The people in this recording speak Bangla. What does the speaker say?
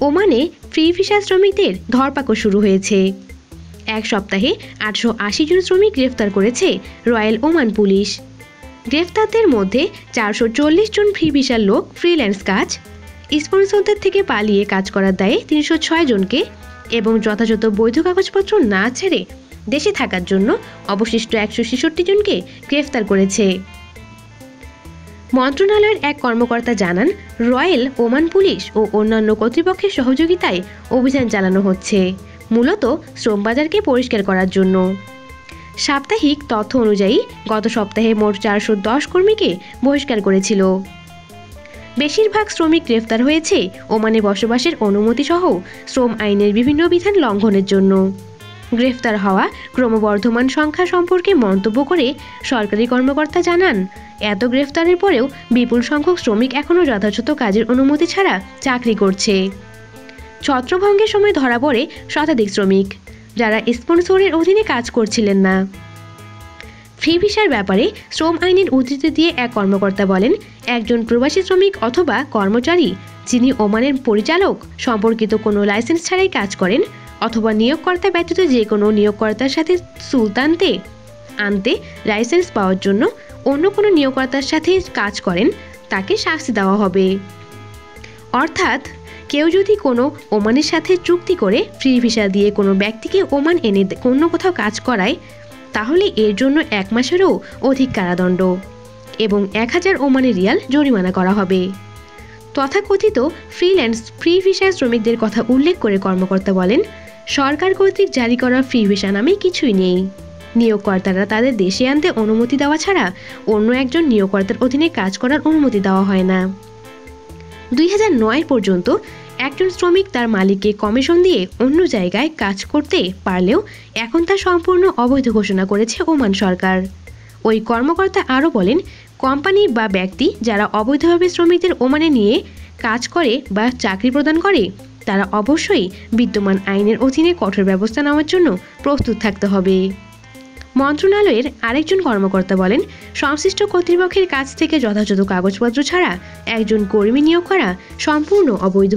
ওমানে ফ্রি ভিসা শ্রমিকদের ধরপাকড় শুরু হয়েছে। এক সপ্তাহে আটশো আশি জন শ্রমিক গ্রেফতার করেছে রয়্যাল ওমান পুলিশ। গ্রেফতারদের মধ্যে চারশো চল্লিশ জন ফ্রি ভিসার লোক ফ্রিল্যান্স কাজ, স্পন্সরদের থেকে পালিয়ে কাজ করার দায়ে তিনশো ছয় জনকে এবং যথাযথ বৈধ কাগজপত্র না ছেড়ে দেশে থাকার জন্য অবশিষ্ট একশো ছেষট্টি জনকে গ্রেফতার করেছে। মন্ত্রণালয়ের এক কর্মকর্তা জানান, রয়্যাল, ওমান পুলিশ ও অন্যান্য কর্তৃপক্ষের সহযোগিতায় অভিযান চালানো হচ্ছে, মূলত শ্রমবাজারকে পরিষ্কার করার জন্য। সাপ্তাহিক তথ্য অনুযায়ী, গত সপ্তাহে মোট চারশো দশ কর্মীকে বহিষ্কার করেছিল। বেশিরভাগ শ্রমিক গ্রেফতার হয়েছে ওমানে বসবাসের অনুমতি সহ শ্রম আইনের বিভিন্ন বিধান লঙ্ঘনের জন্য। গ্রেফতার হওয়া ক্রমবর্ধমান সংখ্যা সম্পর্কে মন্তব্য করে সরকারি কর্মকর্তা জানান, এত গ্রেফতারের পরেও বিপুল সংখ্যক শ্রমিক এখনও যথাযথ কাজের অনুমতি ছাড়া চাকরি করছে। ছত্রভঙ্গের সময় ধরা পড়ে শতাধিক শ্রমিক, যারা স্পন্সরের অধীনে কাজ করছিলেন না। ফ্রি ভিসার ব্যাপারে শ্রম আইনের উদ্ধৃতি দিয়ে এক কর্মকর্তা বলেন, একজন প্রবাসী শ্রমিক অথবা কর্মচারী, যিনি ওমানের পরিচালক, সম্পর্কিত কোনো লাইসেন্স ছাড়াই কাজ করেন অথবা নিয়োগকর্তা ব্যতীত যে কোনো নিয়োগকর্তার সাথে সুলতানতে আনতে লাইসেন্স পাওয়ার জন্য অন্য কোনো নিয়োগকর্তার সাথে কাজ করেন, তাকে শাস্তি দেওয়া হবে। অর্থাৎ, কেউ যদি কোনো ওমানের সাথে চুক্তি করে ফ্রি ভিসা দিয়ে কোনো ব্যক্তিকে ওমান এনে অন্য কোথাও কাজ করায়, তাহলে এর জন্য এক মাসেরও অধিক কারাদণ্ড এবং এক হাজার ওমানের রিয়াল জরিমানা করা হবে। তথাকথিত ফ্রিল্যান্স ফ্রি ভিসার শ্রমিকদের কথা উল্লেখ করে কর্মকর্তা বলেন সরকার কর্তৃক জারি করা ফ্রি ভিসা নামে কিছুই নেই। নিয়োগকর্তারা তাদের দেশে আনতে অনুমতি দেওয়া ছাড়া অন্য একজন নিয়োগকর্তার অধীনে কাজ করার অনুমতি দেওয়া হয় না। দুই নয় পর্যন্ত একজন শ্রমিক তার মালিককে কমিশন দিয়ে অন্য জায়গায় কাজ করতে পারলেও এখন তা সম্পূর্ণ অবৈধ ঘোষণা করেছে ওমান সরকার। ওই কর্মকর্তা আরও বলেন, কোম্পানি বা ব্যক্তি যারা অবৈধভাবে শ্রমিকদের ওমানে নিয়ে কাজ করে বা চাকরি প্রদান করে তারা অবশ্যই বিদ্যমান আইনের অধীনে কঠোর ব্যবস্থা নেওয়ার জন্য প্রস্তুত থাকতে হবে। মন্ত্রণালয়ের আরেকজন কর্মকর্তা বলেন, সংশ্লিষ্ট কর্তৃপক্ষের কাছ থেকে যথাযথ কাগজপত্র ছাড়া একজন কর্মী নিয়োগ করা সম্পূর্ণ অবৈধ।